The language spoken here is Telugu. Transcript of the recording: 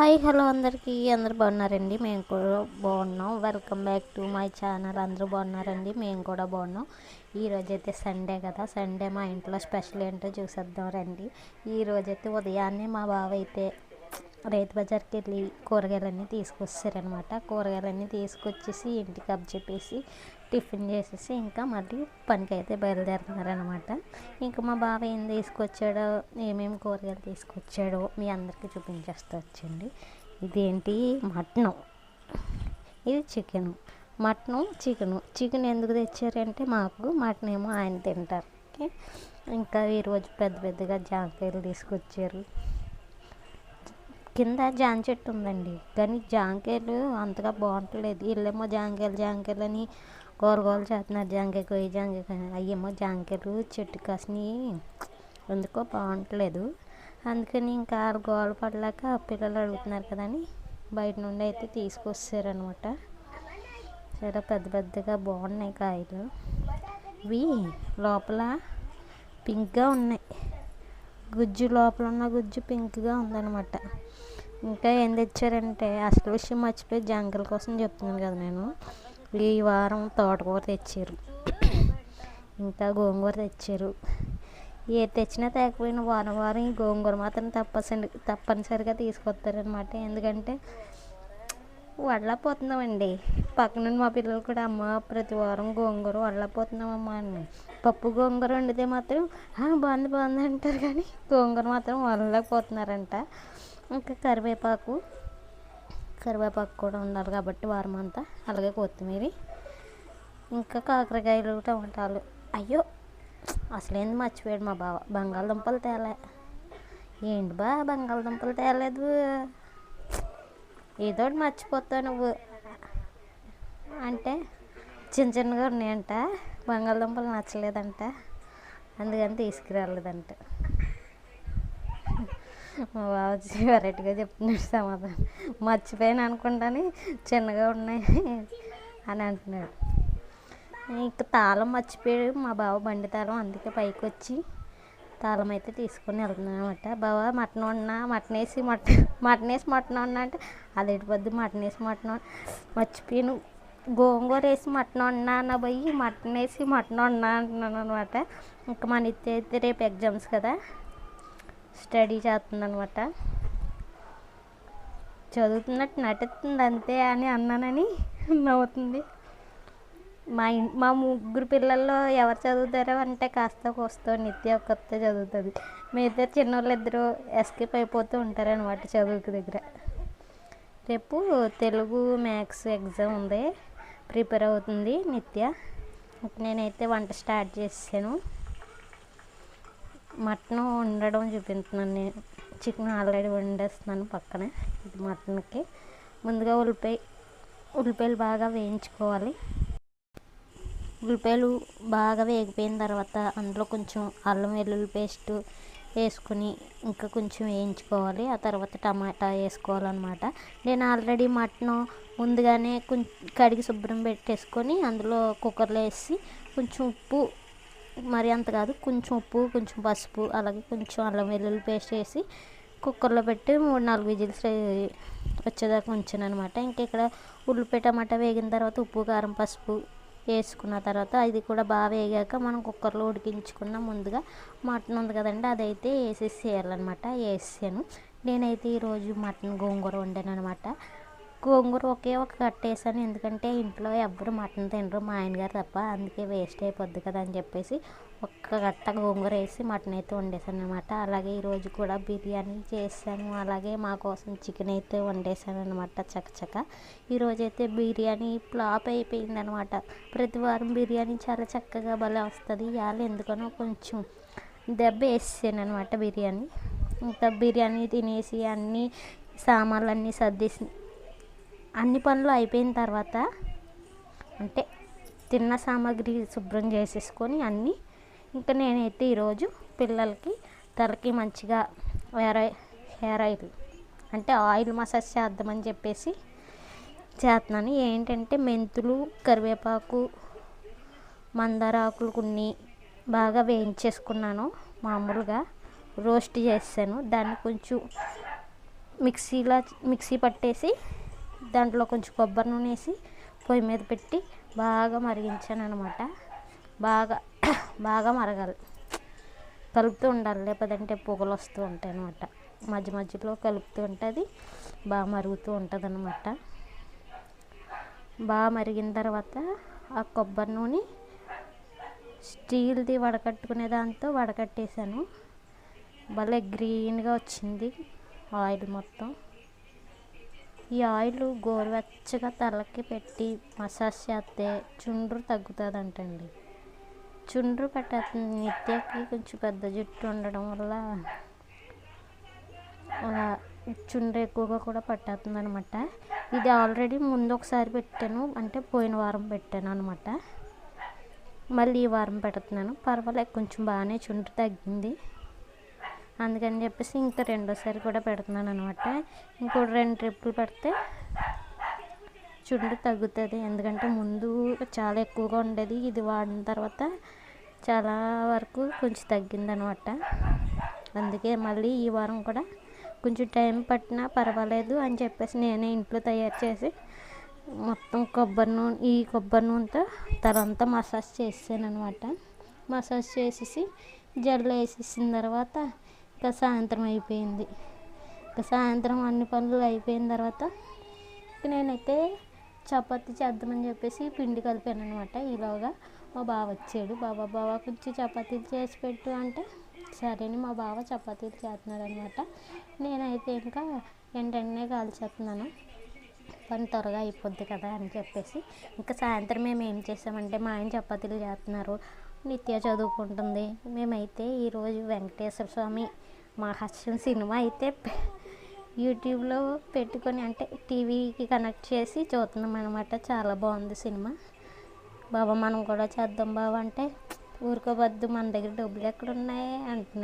హాయ్ హలో అందరికీ. అందరు బాగున్నారండి? మేము కూడా బాగున్నాం. Welcome back to my channel అందరూ బాగున్నారండి? మేము కూడా బాగున్నాం. ఈరోజు అయితే సండే కదా. సండే మా ఇంట్లో స్పెషల్ ఏంటో చూసేద్దాం రండి. ఈరోజైతే ఉదయాన్నే మా బావ అయితే రైతు బజార్కి వెళ్ళి కూరగాయలన్నీ తీసుకొచ్చారనమాట కూరగాయలన్నీ తీసుకొచ్చేసి ఇంటికి అప్ చెప్పేసి టిఫిన్ చేసేసి ఇంకా మళ్ళీ పనికి అయితే బయలుదేరుతున్నారనమాట ఇంకా మా బావ ఏం తీసుకొచ్చాడో ఏమేమి కూరగాయలు తీసుకొచ్చాడో మీ అందరికీ చూపించేస్తా వచ్చండి ఇదేంటి? మటను. ఇది చికెన్. Mutton chicken. చికెన్ ఎందుకు తెచ్చారంటే మాకు మటన్ ఏమో ఆయన తింటారు. ఓకే? ఇంకా ఈరోజు పెద్ద పెద్దగా జాంకాయలు తీసుకొచ్చారు. కింద జామ చెట్టు ఉందండి. కానీ జాంకాయలు అంతగా బాగుంటలేదు. వీళ్ళేమో జాంకాయలు జాంకాయలు అని గోల చేస్తున్నారు జాంకాయకు కొయ్యి జాంకాయ అయ్యేమో జాంకాయలు చెట్టు కాసినవి ఎందుకో బాగుంటలేదు. అందుకని ఇంకా ఆరు గోల పడలేక పిల్లలు అడుగుతున్నారు కదా అని బయట నుండి అయితే తీసుకొచ్చారనమాట చాలా పెద్ద పెద్దగా బాగున్నాయి కాయలు. ఇవి లోపల పింక్గా ఉన్నాయి. గుజ్జు లోపల ఉన్న గుజ్జు పింక్గా ఉందన్నమాట. ఇంకా ఏం తెచ్చారంటే అసలు విషయం మర్చిపోయి జంగల్ కోసం చెప్తున్నాను కదా నేను. ఈ వారం తోటకూర తెచ్చారు. ఇంకా గోంగూర తెచ్చారు. ఏ తెచ్చినా తేకపోయినా వారం వారం ఈ గోంగూర మాత్రం తప్పసరి తప్పనిసరిగా తీసుకొస్తారనమాట ఎందుకంటే వడలేకపోతున్నామండి పక్కన మా పిల్లలు కూడా అమ్మ ప్రతి వారం గోంగూర వడలేకపోతున్నామమ్మా అని పప్పు గోంగూర వండితే మాత్రం బాగుంది బాగుంది అంటారు కానీ గోంగూర మాత్రం వడలేకపోతున్నారంట. ఇంకా కరివేపాకు కరివేపాకు కూడా ఉండాలి కాబట్టి వారం అంతా అలాగే కొత్తిమీర ఇంకా కాకరకాయలు టమాటాలు. అయ్యో అసలేంది మర్చిపోయాడు మా బావ. బంగాళదుంపలు తేలే. ఏంటి బా బంగాళదుంపలు తేలేదు? ఏదో ఒకటి మర్చిపోతావు నువ్వు. అంటే చిన్న చిన్నగా ఉన్నాయంట. బంగాళదుంపలు నచ్చలేదంట. అందుకని తీసుకురాలేదంట. మా బాబు వెరైటీగా చెప్తున్నాడు సమాధానం. మర్చిపోయాను అనుకుంటాని చిన్నగా ఉన్నాయి అని అంటున్నాడు. ఇంకా తాళం మర్చిపోయాడు. మా బావ బండి తాళం అందుకే పైకి వచ్చి తాళం అయితే తీసుకొని వెళ్తున్నాను అనమాట బావ మటన్ ఉన్నా మటన్ వేసి మటన్ మటన్ వేసి మటన్ ఉన్నా అంటే అది పొద్దు మటన్ వేసి మటన్ మర్చిపోయాను. గోంగూర వేసి మటన్ ఉన్నా అన్న పోయి మటన్ వేసి మటన్ ఉన్నా అంటున్నాను అనమాట ఇంకా మన ఇత్తే అయితే రేపు ఎగ్జామ్స్ కదా. స్టడీ చేస్తుందనమాట చదువుతున్నట్టు నటిస్తుంది అంతే అని అన్నానని నవ్వుతుంది. మా ఇం మా ముగ్గురు పిల్లల్లో ఎవరు చదువుతారో అంటే కాస్త కోస్తో నిత్య ఒక్కతే చదువుతుంది. మిగతా చిన్నోళ్ళు ఇద్దరు ఎస్కేప్ అయిపోతూ ఉంటారనమాట చదువుకు దగ్గర. రేపు తెలుగు మ్యాథ్స్ ఎగ్జామ్ ఉంది. ప్రిపేర్ అవుతుంది నిత్య. నేనైతే వంట స్టార్ట్ చేసాను మటన్ వండడం చూపిస్తున్నాను నేను. చికెన్ ఆల్రెడీ వండేస్తున్నాను పక్కనే. ఇది మటన్కి. ముందుగా ఉల్లిపాయ ఉల్లిపాయలు బాగా వేయించుకోవాలి. ఉల్లిపాయలు బాగా వేగిపోయిన తర్వాత అందులో కొంచెం అల్లం వెల్లుల్లి పేస్ట్ వేసుకుని ఇంకా కొంచెం వేయించుకోవాలి. ఆ తర్వాత టమాటా వేసుకోవాలన్నమాట. నేను ఆల్రెడీ మటన్ ముందుగానే కొంచెం కడిగి శుభ్రం పెట్టేసుకొని అందులో కుక్కర్లో వేసి కొంచెం ఉప్పు మరి అంత కాదు. కొంచెం ఉప్పు కొంచెం పసుపు అలాగే కొంచెం అల్లం వెల్లుల్లి పేస్ట్ వేసి కుక్కర్లో పెట్టి మూడు నాలుగు విజిల్స్ వచ్చేదాకా ఉంచాను అనమాట ఇంకా ఇక్కడ ఉల్లిపాయ టమాటా వేగిన తర్వాత ఉప్పు కారం పసుపు వేసుకున్న తర్వాత అది కూడా బాగా వేగాక మనం కుక్కర్లో ఉడికించుకున్న ముందుగా మటన్ ఉంది కదండి అదైతే వేసేసి వేయాలన్నమాట వేసాను. నేనైతే ఈరోజు మటన్ గోంగూర వండాను అనమాట గోంగూర ఒకే ఒక కట్ట వేసాను ఎందుకంటే ఇంట్లో ఎవ్వరు మటన్ తినరు మా ఆయన గారు తప్ప. అందుకే వేస్ట్ అయిపోద్ది కదా అని చెప్పేసి ఒక్క గట్ట గోంగూర వేసి మటన్ అయితే వండేసాను అనమాట అలాగే ఈరోజు కూడా బిర్యానీ చేశాను. అలాగే మా కోసం చికెన్ అయితే వండేసాను అనమాట చకచక ఈరోజు అయితే బిర్యానీ ఫ్లాప్ అయిపోయింది అనమాట ప్రతి వారం బిర్యానీ చాలా చక్కగా భలే వస్తుంది. ఇవాళ ఎందుకనో కొంచెం దెబ్బ వేసాను అనమాట బిర్యానీ. ఇంకా బిర్యానీ తినేసి అన్నీ సామాన్లు అన్నీ సర్దేసి అన్ని పనులు అయిపోయిన తర్వాత అంటే తిన్న సామాగ్రి శుభ్రం చేసేసుకొని అన్నీ ఇంకా నేనైతే ఈరోజు పిల్లలకి తలకి మంచిగా హెయిర్ హెయిర్ ఆయిల్ అంటే ఆయిల్ మసాజ్ చేద్దామని చెప్పేసి చేస్తున్నాను. ఏంటంటే మెంతులు కరివేపాకు మందార ఆకులు కొన్ని బాగా వేయించేసుకున్నాను. మామూలుగా రోస్ట్ చేసాను దాన్ని కొంచెం మిక్సీలో మిక్సీ పట్టేసి దాంట్లో కొంచెం కొబ్బరి నూనె వేసి పొయ్యి మీద పెట్టి బాగా మరిగించాను అనమాట బాగా బాగా మరగాలి. కలుపుతూ ఉండాలి లేకపోతే పొగలు వస్తూ ఉంటాయి అనమాట మధ్య మధ్యలో కలుపుతూ ఉంటుంది బాగా మరుగుతూ ఉంటుంది అనమాట బాగా మరిగిన తర్వాత ఆ కొబ్బరి నూనె స్టీల్ది వడకట్టుకునే దాంతో వడకట్టేశాను. భలే గ్రీన్గా వచ్చింది ఆయిల్ మొత్తం. ఈ ఆయిల్ గోరువెచ్చగా తలకి పెట్టి మసాజ్ చేస్తే చుండ్రు తగ్గుతుందంటండి. చుండ్రు పట్టేస్తుంది నిత్యకి కొంచెం పెద్ద జుట్టు ఉండడం వల్ల అలా చుండ్రు ఎక్కువగా కూడా పట్టేస్తుంది అనమాట ఇది ఆల్రెడీ ముందు ఒకసారి పెట్టాను అంటే పోయిన వారం పెట్టాను అనమాట మళ్ళీ ఈ వారం పెడుతున్నాను. పర్వాలేదు కొంచెం బాగానే చుండ్రు తగ్గింది. అందుకని చెప్పేసి ఇంకా రెండోసారి కూడా పెడుతున్నాను అనమాట ఇంకో రెండు ట్రిప్పులు పెడితే చుండ్రు తగ్గుతుంది. ఎందుకంటే ముందు చాలా ఎక్కువగా ఉండేది. ఇది వాడిన తర్వాత చాలా వరకు కొంచెం తగ్గిందనమాట అందుకే మళ్ళీ ఈ వారం కూడా కొంచెం టైం పట్టినా పర్వాలేదు అని చెప్పేసి నేనే ఇంట్లో తయారు చేసి మొత్తం కొబ్బరి నూనె ఈ కొబ్బరి నూనెతో తలంతా మసాజ్ చేసాను అనమాట మసాజ్ చేసేసి జల్లు వేసేసిన తర్వాత ఇంకా సాయంత్రం అయిపోయింది. ఇంకా సాయంత్రం అన్ని పనులు అయిపోయిన తర్వాత నేనైతే చపాతీ చేద్దామని చెప్పేసి పిండి కలిపాను అనమాట ఈలోగా మా బావ వచ్చాడు. బాబా బావ కొంచెం చపాతీలు చేసి పెట్టు అంటే సరే అని మా బావ చపాతీలు చేస్తున్నాడు అనమాట నేనైతే ఇంకా వెంటనే కాల్చేస్తున్నాను. పని త్వరగా అయిపోద్ది కదా అని చెప్పేసి ఇంకా సాయంత్రం మేము ఏం చేసామంటే మా ఆయన చపాతీలు చేస్తున్నారు. నిత్య చదువుకుంటుంది. మేమైతే ఈరోజు వెంకటేశ్వర స్వామి మహాత్సవం సినిమా అయితే యూట్యూబ్లో పెట్టుకొని అంటే టీవీకి కనెక్ట్ చేసి చూస్తున్నాం అనమాట చాలా బాగుంది సినిమా. బాబా మనం కూడా చేద్దాం బాబా అంటే ఊరుకోవద్దు మన దగ్గర డబ్బులు ఎక్కడ ఉన్నాయి అంటున్నాడు